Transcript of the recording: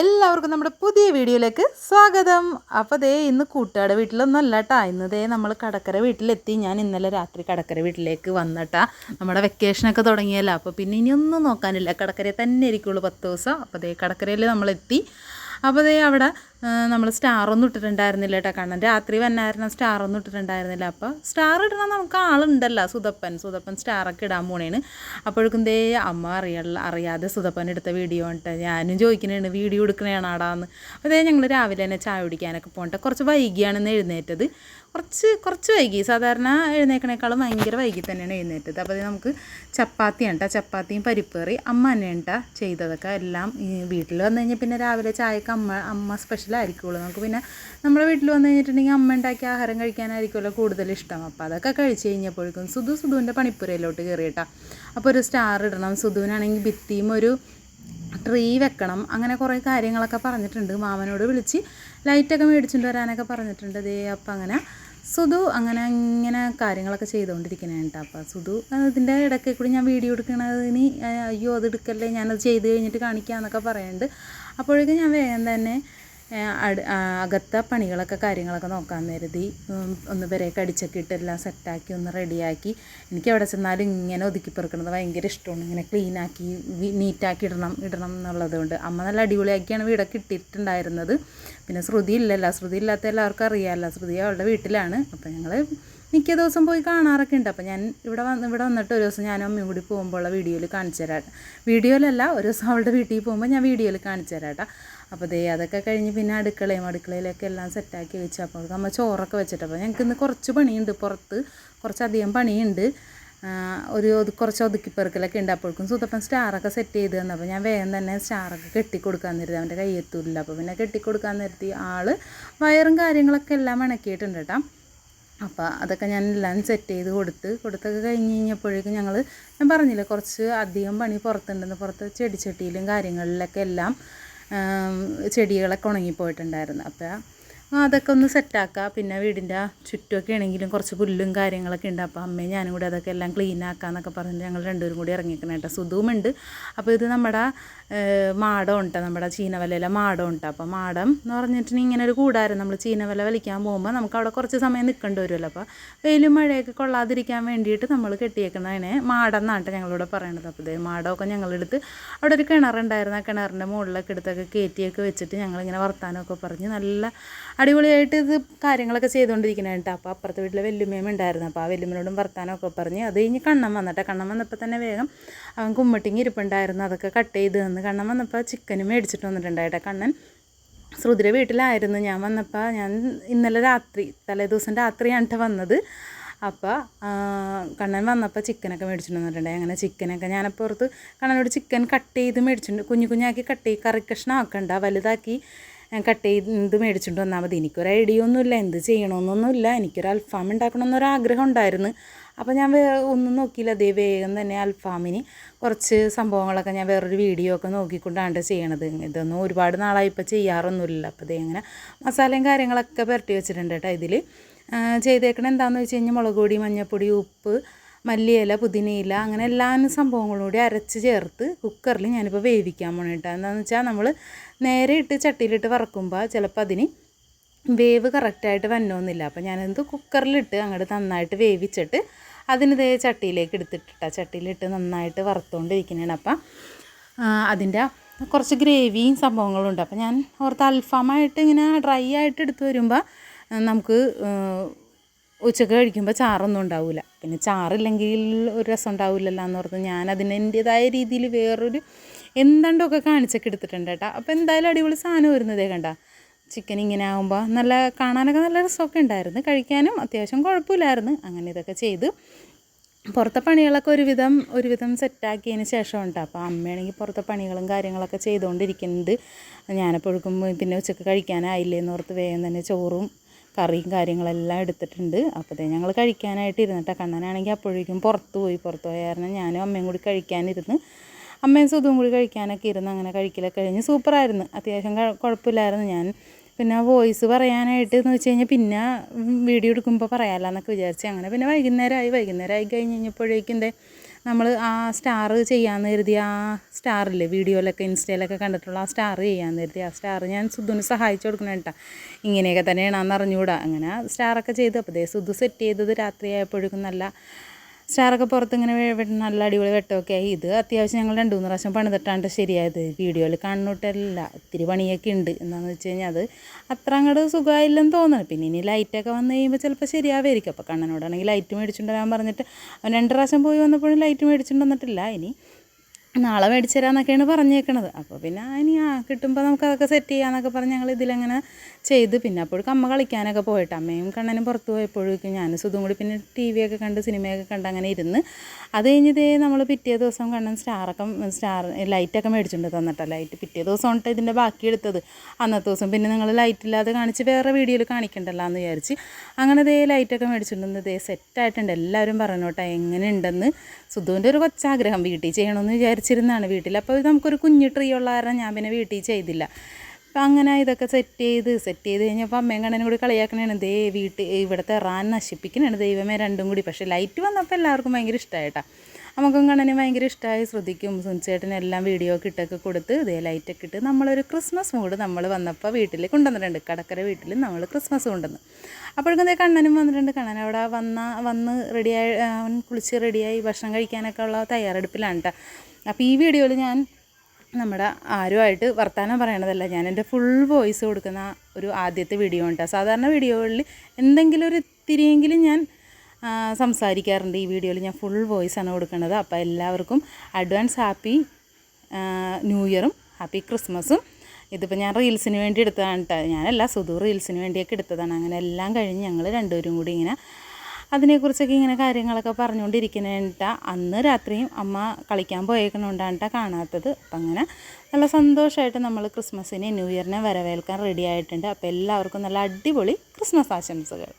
എല്ലാവർക്കും നമ്മുടെ പുതിയ വീഡിയോയിലേക്ക് സ്വാഗതം. അപ്പോൾ ദേ ഇന്ന് കൂട്ടുകാരുടെ വീട്ടിലൊന്നും അല്ല കേട്ടാ ഇന്ന് ദേ നമ്മൾ കടക്കര വീട്ടിലെത്തി. ഞാൻ ഇന്നലെ രാത്രി കടക്കര വീട്ടിലേക്ക് വന്നിട്ടാ. നമ്മുടെ വെക്കേഷനൊക്കെ തുടങ്ങിയല്ലോ. അപ്പോൾ പിന്നെ ഇനിയൊന്നും നോക്കാനില്ല. കടക്കരയിൽ തന്നെ ഇരിക്കുള്ളൂ പത്ത് ദിവസം. അപ്പോൾ ദേ കടക്കരയിൽ നമ്മളെത്തി. അപ്പോൾ ദേ അവിടെ നമ്മൾ സ്റ്റാറൊന്നും ഇട്ടിട്ടുണ്ടായിരുന്നില്ല കേട്ടോ കണ്ണൻ. രാത്രി വന്നായിരുന്നു സ്റ്റാറൊന്നും ഇട്ടിട്ടുണ്ടായിരുന്നില്ല. അപ്പോൾ സ്റ്റാർ ഇടണം നമുക്ക് ആളുണ്ടല്ലോ. സുതപ്പൻ സുതപ്പൻ സ്റ്റാറൊക്കെ ഇടാൻ പോണേന് അപ്പോഴേക്കും ദേ അമ്മ അറിയാ അറിയാതെ സുതപ്പൻ എടുത്ത വീഡിയോ ഉണ്ട് ഞാനും ചോദിക്കണേണ് വീഡിയോ എടുക്കണേണാടാന്ന് ദേ ഞങ്ങൾ രാവിലെ തന്നെ ചായ കുടിക്കാനൊക്കെ പോകട്ടെ കുറച്ച് വൈകിയാണെന്ന് എഴുന്നേറ്റത്. കുറച്ച് കുറച്ച് വൈകി. സാധാരണ എഴുന്നേക്കണേക്കാളും ഭയങ്കര വൈകി തന്നെയാണ് എഴുന്നേറ്റത്. അപ്പോൾ നമുക്ക് ചപ്പാത്തി കേട്ടോ ചപ്പാത്തിയും പരിപ്പ് കറി അമ്മ തന്നെ ഉണ്ടാ ചെയ്തതൊക്കെ. എല്ലാം വീട്ടിൽ വന്നു കഴിഞ്ഞാൽ പിന്നെ രാവിലെ ചായക്ക് അമ്മ അമ്മ സ്പെഷ്യൽ ആയിരിക്കുള്ളൂ നമുക്ക് പിന്നെ നമ്മുടെ വീട്ടിൽ വന്നു കഴിഞ്ഞിട്ടുണ്ടെങ്കിൽ അമ്മ ഉണ്ടാക്കിയ ആഹാരം കഴിക്കാനായിരിക്കുമല്ലോ കൂടുതൽ ഇഷ്ടം. അപ്പോൾ അതൊക്കെ കഴിച്ച് കഴിഞ്ഞപ്പോഴേക്കും സുധു സുധുവിന്റെ പണിപ്പുരയിലോട്ട് കയറിയിട്ടാ അപ്പോൾ ഒരു സ്റ്റാർ ഇടണം. സുധുവിനാണെങ്കിൽ ഭിത്തിയും ഒരു ട്രീ വെക്കണം. അങ്ങനെ കുറേ കാര്യങ്ങളൊക്കെ പറഞ്ഞിട്ടുണ്ട്. മാമനോട് വിളിച്ച് ലൈറ്റൊക്കെ മേടിച്ചുകൊണ്ട് വരാനൊക്കെ പറഞ്ഞിട്ടുണ്ട്. ദേ അപ്പം അങ്ങനെ സുധു അങ്ങനെ ഇങ്ങനെ കാര്യങ്ങളൊക്കെ ചെയ്തുകൊണ്ടിരിക്കണേ കേട്ടോ. അപ്പോൾ സുധു ഇതിന്റെ ഇടയ്ക്ക് കൂടി ഞാൻ വീഡിയോ എടുക്കണതിന് അയ്യോ അത് എടുക്കല്ലേ? ഞാനത് ചെയ്ത് കഴിഞ്ഞിട്ട് കാണിക്കാമെന്നൊക്കെ പറയുന്നുണ്ട്. അപ്പോഴേക്കും ഞാൻ വേഗം തന്നെ അകത്തെ പണികളൊക്കെ കാര്യങ്ങളൊക്കെ നോക്കാൻ കരുതി. ഒന്ന് വരെയൊക്കെ അടിച്ചൊക്കെ ഇട്ട് എല്ലാം സെറ്റാക്കി ഒന്ന് റെഡിയാക്കി എനിക്ക് എവിടെ ചെന്നാലും ഇങ്ങനെ ഒതുക്കി പെറുക്കുന്നത് ഭയങ്കര ഇഷ്ടമാണ്. ഇങ്ങനെ ക്ലീനാക്കി നീറ്റാക്കി ഇടണം ഇടണം എന്നുള്ളത് കൊണ്ട്. അമ്മ നല്ല അടിപൊളിയാക്കിയാണ് വീടൊക്കെ ഇട്ടിട്ടുണ്ടായിരുന്നത്. പിന്നെ ശ്രുതി ഇല്ലല്ല. ശ്രുതി ഇല്ലാത്ത എല്ലാവർക്കും അറിയാമല്ലോ. ശ്രുതി അവളുടെ വീട്ടിലാണ്. അപ്പോൾ ഞങ്ങൾ മിക്ക ദിവസം പോയി കാണാറൊക്കെ ഉണ്ട്. അപ്പോൾ ഞാൻ ഇവിടെ വന്ന് ഇവിടെ വന്നിട്ട് ഒരു ദിവസം ഞാൻ അമ്മയും കൂടി പോകുമ്പോൾ ഉള്ള വീഡിയോയിൽ കാണിച്ചു തരാം വീഡിയോയിലല്ല ഒരു ദിവസം അവളുടെ വീട്ടിൽ പോകുമ്പോൾ ഞാൻ വീഡിയോയിൽ കാണിച്ചു തരാം അപ്പോൾ ദേ അതൊക്കെ കഴിഞ്ഞ് പിന്നെ അടുക്കളയും അടുക്കളയിലൊക്കെ എല്ലാം സെറ്റാക്കി വെച്ച്. അപ്പോൾ അമ്മ ചോറൊക്കെ വെച്ചിട്ട്. അപ്പോൾ ഞങ്ങൾക്ക് ഇന്ന് കുറച്ച് പണിയുണ്ട് പുറത്ത്. കുറച്ചധികം പണിയുണ്ട്. ഒരു കുറച്ച് ഒതുക്കിപ്പെറുക്കലൊക്കെ ഉണ്ട്. അപ്പോഴേക്കും സുതപ്പൻ സ്റ്റാറൊക്കെ സെറ്റ് ചെയ്ത് തന്നു. അപ്പോൾ ഞാൻ വേഗം തന്നെ സ്റ്റാറൊക്കെ കെട്ടിക്കൊടുക്കാൻ നിർത്തി അവന്റെ കയ്യെത്തൂല്ല അപ്പോൾ പിന്നെ കെട്ടിക്കൊടുക്കാൻ നിർത്തി ആൾ വയറും കാര്യങ്ങളൊക്കെ എല്ലാം ഇണക്കിയിട്ടുണ്ട് കേട്ടോ. അപ്പോൾ അതൊക്കെ ഞാൻ എല്ലാം സെറ്റ് ചെയ്ത് കൊടുത്ത് കൊടുത്തൊക്കെ കഴിഞ്ഞ് കഴിഞ്ഞപ്പോഴേക്കും ഞങ്ങൾ ഞാൻ പറഞ്ഞില്ല കുറച്ച് അധികം പണി പുറത്തുണ്ടെന്ന്. പുറത്ത് ചെടിച്ചട്ടിയിലും കാര്യങ്ങളിലൊക്കെ എല്ലാം ചെടികളൊക്കെ ഉണങ്ങിപ്പോയിട്ടുണ്ടായിരുന്നു. അപ്പോൾ അതൊക്കെ ഒന്ന് സെറ്റാക്കുക പിന്നെ വീടിന്റെ ചുറ്റുമൊക്കെ ആണെങ്കിലും കുറച്ച് പുല്ലും കാര്യങ്ങളൊക്കെ ഉണ്ട്. അപ്പോൾ അമ്മയും ഞാനും കൂടി അതൊക്കെ എല്ലാം ക്ലീൻ ആക്കാമെന്നൊക്കെ പറഞ്ഞിട്ട് ഞങ്ങൾ രണ്ടുപേരും കൂടി ഇറങ്ങിക്കണം കേട്ടോ. സുധുവുമുണ്ട് അപ്പോൾ ഇത് നമ്മുടെ മാടം ഉണ്ട്. നമ്മുടെ ചീനവലയിലെ മാടം ഉണ്ട്. അപ്പോൾ മാടം എന്ന് പറഞ്ഞിട്ടുണ്ടെങ്കിൽ ഇങ്ങനെ ഒരു കൂടാരം. നമ്മൾ ചീനവല വലിക്കാൻ പോകുമ്പോൾ നമുക്ക് അവിടെ കുറച്ച് സമയം നിൽക്കേണ്ടി വരുമല്ലോ. അപ്പോൾ വെയിലും മഴയൊക്കെ കൊള്ളാതിരിക്കാൻ വേണ്ടിയിട്ട് നമ്മൾ കെട്ടിയേക്കുന്നതിനെ മാടം എന്നാണ് ഞങ്ങളിവിടെ പറയണത്. അപ്പോൾ ഇതേ മാടമൊക്കെ ഞങ്ങളെടുത്ത് അവിടെ ഒരു കിണറുണ്ടായിരുന്നു. ആ കിണറിന്റെ മുകളിലൊക്കെ എടുത്തൊക്കെ കയറ്റിയൊക്കെ വെച്ചിട്ട് ഞങ്ങളിങ്ങനെ വർത്താനമൊക്കെ പറഞ്ഞ് നല്ല അടിപൊളിയായിട്ട് ഇത് കാര്യങ്ങളൊക്കെ ചെയ്തുകൊണ്ടിരിക്കുന്നത് കേട്ടോ അപ്പോൾ അപ്പുറത്തെ വീട്ടിലെ വെല്ലുമ്മയും ഉണ്ടായിരുന്നു. അപ്പോൾ ആ വെല്ലുമ്മനോടും വർത്താനമൊക്കെ പറഞ്ഞ് അത് കഴിഞ്ഞ് കണ്ണം വന്നിട്ട്. കണ്ണം വന്നപ്പോൾ തന്നെ വേഗം അവൻ കുമ്മട്ടിങ്ങി ഇരിപ്പുണ്ടായിരുന്നു. അതൊക്കെ കട്ട് ചെയ്ത് തന്ന് കണ്ണം വന്നപ്പോൾ ചിക്കനും മേടിച്ചിട്ട് വന്നിട്ടുണ്ടായിട്ടോ. കണ്ണൻ ശ്രുതിരെ വീട്ടിലായിരുന്നു. ഞാൻ വന്നപ്പോൾ ഞാൻ ഇന്നലെ രാത്രി തലേ ദിവസം രാത്രിയാണ് വന്നത്. അപ്പോൾ കണ്ണൻ വന്നപ്പോൾ ചിക്കനൊക്കെ മേടിച്ചിട്ട് വന്നിട്ടുണ്ടായി. അങ്ങനെ ചിക്കനൊക്കെ ഞാനപ്പുറത്ത് കണ്ണനോട് ചിക്കൻ കട്ട് ചെയ്ത് മേടിച്ചിട്ടുണ്ട്. കുഞ്ഞു കുഞ്ഞാക്കി കട്ട് ചെയ്ത് കറി കഷ്ണം ആക്കണ്ട വലുതാക്കി കട്ട് ചെയ്ത് മേടിച്ചിട്ട് വന്നാൽ മതി. എനിക്കൊരു ഐഡിയ ഒന്നുമില്ല. എന്ത് ചെയ്യണമെന്നൊന്നുമില്ല. എനിക്കൊരു അൽഫാം ഉണ്ടാക്കണമെന്നൊരു ആഗ്രഹം ഉണ്ടായിരുന്നു. അപ്പോൾ ഞാൻ ഒന്നും നോക്കിയില്ല. അതേ വേഗം തന്നെ അൽഫാമിന് കുറച്ച് സംഭവങ്ങളൊക്കെ ഞാൻ വേറൊരു വീഡിയോ ഒക്കെ നോക്കിക്കൊണ്ടാണ് ചെയ്യണത്. ഇതൊന്നും ഒരുപാട് നാളായി ഇപ്പോൾ ചെയ്യാറൊന്നുമില്ല. അപ്പോൾ അതേ അങ്ങനെ മസാലയും കാര്യങ്ങളൊക്കെ പുരട്ടി വെച്ചിട്ടുണ്ട് കേട്ടോ ഇതിൽ ചെയ്തേക്കണ എന്താണെന്ന് വെച്ച് കഴിഞ്ഞാൽ മുളക് പൊടി മഞ്ഞൾപ്പൊടി ഉപ്പ് മല്ലിയില പുതിനയില അങ്ങനെ എല്ലാ സംഭവങ്ങളും കൂടി അരച്ച് ചേർത്ത് കുക്കറിൽ ഞാനിപ്പോൾ വേവിക്കാൻ പോണിട്ട് എന്താണെന്ന് വെച്ചാൽ നമ്മൾ നേരെ ഇട്ട് ചട്ടിയിലിട്ട് വറക്കുമ്പോൾ ചിലപ്പോൾ അതിന് വേവ് കറക്റ്റായിട്ട് വന്നോന്നില്ല. അപ്പോൾ ഞാനെന്ത് കുക്കറിലിട്ട് അങ്ങോട്ട് നന്നായിട്ട് വേവിച്ചിട്ട് അതിനിതേ ചട്ടിയിലേക്ക് എടുത്തിട്ടിട്ട ചട്ടിയിലിട്ട് നന്നായിട്ട് വറുത്തുകൊണ്ടിരിക്കുന്നതാണ് അപ്പം അതിന്റെ കുറച്ച് ഗ്രേവിയും സംഭവങ്ങളും ഉണ്ട്. അപ്പോൾ ഞാൻ ഓർത്ത് അൽഫാമായിട്ട് ഇങ്ങനെ ഡ്രൈ ആയിട്ട് എടുത്ത് വരുമ്പോൾ നമുക്ക് ഉച്ചയ്ക്ക് കഴിക്കുമ്പോൾ ചാറൊന്നും ഉണ്ടാവില്ല പിന്നെ ചാറില്ലെങ്കിൽ ഒരു രസം ഉണ്ടാവില്ലല്ലോ എന്ന് പറഞ്ഞ് ഞാൻ അതിന് രീതിയിൽ വേറൊരു എന്താണ്ടൊക്കെ കാണിച്ചൊക്കെ എടുത്തിട്ടുണ്ട് കേട്ടോ. അപ്പോൾ എന്തായാലും അടിപൊളി സാധനം വരുന്നതേ കണ്ട. ചിക്കൻ ഇങ്ങനെ ആകുമ്പോൾ നല്ല കാണാനൊക്കെ നല്ല രസമൊക്കെ ഉണ്ടായിരുന്നു. കഴിക്കാനും അത്യാവശ്യം കുഴപ്പമില്ലായിരുന്നു. അങ്ങനെ ഇതൊക്കെ ചെയ്ത്. പുറത്തെ പണികളൊക്കെ ഒരുവിധം ഒരുവിധം സെറ്റാക്കിയതിന് ശേഷം ഉണ്ടോ അപ്പോൾ അമ്മയാണെങ്കിൽ പുറത്തെ പണികളും കാര്യങ്ങളൊക്കെ ചെയ്തുകൊണ്ടിരിക്കുന്നത് ഞാനപ്പോഴേക്കും പിന്നെ ഉച്ചയ്ക്ക് കഴിക്കാനായില്ലേ എന്ന് ഓർത്ത് വേഗം തന്നെ ചോറും കറിയും കാര്യങ്ങളെല്ലാം എടുത്തിട്ടുണ്ട്. അപ്പോഴത്തേ ഞങ്ങൾ കഴിക്കാനായിട്ട് ഇരുന്നിട്ട് കണ്ണനാണെങ്കിൽ അപ്പോഴേക്കും പുറത്ത് പോയി പുറത്ത് പോയ കാരണം ഞാനും അമ്മയും കൂടി കഴിക്കാനിരുന്ന് അമ്മയും സുഖവും കൂടി കഴിക്കാനൊക്കെ ഇരുന്ന് അങ്ങനെ കഴിക്കലൊക്കെ കഴിഞ്ഞ് സൂപ്പറായിരുന്നു. അത്യാവശ്യം കുഴപ്പമില്ലായിരുന്നു ഞാൻ. പിന്നെ വോയിസ് പറയാനായിട്ട് എന്ന് വെച്ച് കഴിഞ്ഞാൽ പിന്നെ വീഡിയോ എടുക്കുമ്പോൾ പറയാമല്ലോ എന്നൊക്കെ വിചാരിച്ച്. അങ്ങനെ പിന്നെ വൈകുന്നേരമായി. വൈകുന്നേരമായി കഴിഞ്ഞ് കഴിഞ്ഞപ്പോഴേക്കും എന്തേ നമ്മൾ ആ സ്റ്റാർ ചെയ്യാമെന്ന് കരുതി ആ സ്റ്റാറില്ലേ വീഡിയോയിലൊക്കെ ഇൻസ്റ്റയിലൊക്കെ കണ്ടിട്ടുള്ള ആ സ്റ്റാർ ചെയ്യാമെന്ന് കരുതി ആ സ്റ്റാർ ഞാൻ സുധുവിന് സഹായിച്ചു കൊടുക്കണം കേട്ടോ. ഇങ്ങനെയൊക്കെ തന്നെയാണെന്ന് അറിഞ്ഞുകൂടാ. അങ്ങനെ സ്റ്റാറൊക്കെ ചെയ്തു. അപ്പോൾ ദേ സുധു സെറ്റ് ചെയ്തത് രാത്രിയായപ്പോഴേക്കും നല്ല സ്റ്റാറൊക്കെ പുറത്ത് ഇങ്ങനെ നല്ല അടിപൊളി വെട്ടമൊക്കെ ആയി. ഇത് അത്യാവശ്യം ഞങ്ങൾ രണ്ട് മൂന്ന് പ്രാവശ്യം പണിതിട്ടാണ്ട് ശരിയായത് വീഡിയോയിൽ കാണുന്നിട്ടല്ല ഒത്തിരി പണിയൊക്കെ ഉണ്ട്. എന്താണെന്ന് വെച്ച് കഴിഞ്ഞാൽ അത് അത്ര അങ്ങോട്ട് സുഖമായില്ലെന്ന് തോന്നുന്നു പിന്നെ ഇനി ലൈറ്റൊക്കെ വന്നു കഴിയുമ്പോൾ ചിലപ്പോൾ ശരിയാവായിരിക്കും. അപ്പോൾ കണ്ണനോടാണെങ്കിൽ ലൈറ്റ് മേടിച്ചിട്ടുണ്ടാകാൻ പറഞ്ഞിട്ട് അവൻ രണ്ട് പ്രാവശ്യം പോയി വന്നപ്പോഴും ലൈറ്റ് മേടിച്ചുകൊണ്ട് വന്നിട്ടില്ല ഇനി നാളെ മേടിച്ചു തരാമെന്നൊക്കെയാണ് പറഞ്ഞേക്കണത്. അപ്പോൾ പിന്നെ ഇനി ആ കിട്ടുമ്പോൾ നമുക്കതൊക്കെ സെറ്റ് ചെയ്യാമെന്നൊക്കെ പറഞ്ഞ് ഞങ്ങൾ ഇതിലങ്ങനെ ചെയ്ത്. പിന്നെ അപ്പോഴും അമ്മ കളിക്കാനൊക്കെ പോയിട്ട്. അമ്മയും കണ്ണനും പുറത്ത് പോയപ്പോഴേക്കും ഞാനും സുതും കൂടി പിന്നെ ടി വി ഒക്കെ കണ്ട് സിനിമയൊക്കെ കണ്ട് അങ്ങനെ ഇരുന്ന് അത് കഴിഞ്ഞിതേ നമ്മൾ പിറ്റേ ദിവസം കണ്ണൻ സ്റ്റാറൊക്കെ സ്റ്റാർ ലൈറ്റൊക്കെ മേടിച്ചിട്ടുണ്ട് തന്നിട്ടോ. ലൈറ്റ് പിറ്റേ ദിവസം ഉണ്ട് ഇതിന്റെ ബാക്കി എടുത്തത്. അന്നത്തെ ദിവസം പിന്നെ നിങ്ങൾ ലൈറ്റ് ഇല്ലാതെ കാണിച്ച് വേറെ വീഡിയോയിൽ കാണിക്കണ്ടല്ലോ എന്ന് വിചാരിച്ച് അങ്ങനെ ദേ ലൈറ്റൊക്കെ മേടിച്ചിട്ടുണ്ട് ദേ സെറ്റായിട്ടുണ്ട് എല്ലാവരും പറഞ്ഞോട്ടെ എങ്ങനെ ഉണ്ടെന്ന് സുധുവിന്റെ ഒരു കൊച്ചാഗ്രഹം വീട്ടിൽ ചെയ്യണമെന്ന് വിചാരിച്ചിരുന്നതാണ് വീട്ടിൽ. അപ്പോൾ ഇത് നമുക്കൊരു കുഞ്ഞു ട്രീ ഉള്ള കാരണം ഞാൻ പിന്നെ വീട്ടിൽ ചെയ്തില്ല. അപ്പം അങ്ങനെ ഇതൊക്കെ സെറ്റ് ചെയ്ത് സെറ്റ് ചെയ്ത് കഴിഞ്ഞപ്പോൾ അമ്മയും കണ്ണനും കൂടി കളിയാക്കണേണ്. ദേ വീട്ടിൽ ഇവിടുത്തെ റാൻ നശിപ്പിക്കണേണ് ദൈവമേ രണ്ടും കൂടി. പക്ഷേ ലൈറ്റ് വന്നപ്പോൾ എല്ലാവർക്കും ഭയങ്കര ഇഷ്ടമായിട്ടാ നമുക്കും കണ്ണനും ഭയങ്കര ഇഷ്ടമായി ശ്രദ്ധിക്കും സുനിച്ചേട്ടനെല്ലാം വീഡിയോ ഒക്കെ ഇട്ടൊക്കെ കൊടുത്ത് ഇതേ ലൈറ്റൊക്കെ ഇട്ട് നമ്മളൊരു ക്രിസ്മസ് മൂഡ് നമ്മൾ വന്നപ്പോൾ വീട്ടിൽ കൊണ്ടുവന്നിട്ടുണ്ട്. കടക്കര വീട്ടിൽ നമ്മൾ ക്രിസ്മസ് കൊണ്ടുവന്ന്. അപ്പോഴേക്കും ഇതേ കണ്ണനും വന്നിട്ടുണ്ട്. കണ്ണൻ അവിടെ വന്ന വന്ന് റെഡിയായി അവൻ കുളിച്ച് റെഡിയായി ഭക്ഷണം കഴിക്കാനൊക്കെ ഉള്ള തയ്യാറെടുപ്പിലാണ് കേട്ടോ അപ്പോൾ ഈ വീഡിയോയിൽ ഞാൻ നമ്മുടെ ആരുമായിട്ട് വർത്തമാനം പറയണതല്ല ഞാൻ എന്റെ ഫുൾ വോയിസ് കൊടുക്കുന്ന ഒരു ആദ്യത്തെ വീഡിയോ ഉണ്ട് സാധാരണ വീഡിയോകളിൽ എന്തെങ്കിലും ഒരു ഇത്തിരിയെങ്കിലും ഞാൻ സംസാരിക്കാറുണ്ട്. ഈ വീഡിയോയിൽ ഞാൻ ഫുൾ വോയിസ് ആണ് കൊടുക്കുന്നത്. അപ്പോൾ എല്ലാവർക്കും അഡ്വാൻസ് ഹാപ്പി ന്യൂ ഇയറും ഹാപ്പി ക്രിസ്മസും ഇതിപ്പോൾ ഞാൻ റീൽസിന് വേണ്ടി എടുത്തതാണ് കേട്ടോ ഞാനല്ല സുധു റീൽസിന് വേണ്ടിയൊക്കെ എടുത്തതാണ്. അങ്ങനെ എല്ലാം കഴിഞ്ഞ് ഞങ്ങൾ രണ്ടുപേരും കൂടി ഇങ്ങനെ അതിനെക്കുറിച്ചൊക്കെ ഇങ്ങനെ കാര്യങ്ങളൊക്കെ പറഞ്ഞുകൊണ്ടിരിക്കുന്നേട്ട അന്ന് രാത്രിയും അമ്മ കളിക്കാൻ പോയേക്കണോണ്ടാണ് ട്ടാ കാണാത്തത്. അപ്പം അങ്ങനെ നല്ല സന്തോഷമായിട്ട് നമ്മൾ ക്രിസ്മസിനെ ന്യൂ ഇയറിനെ വരവേൽക്കാൻ റെഡി ആയിട്ടുണ്ട്. അപ്പോൾ എല്ലാവർക്കും നല്ല അടിപൊളി ക്രിസ്മസ് ആശംസകൾ.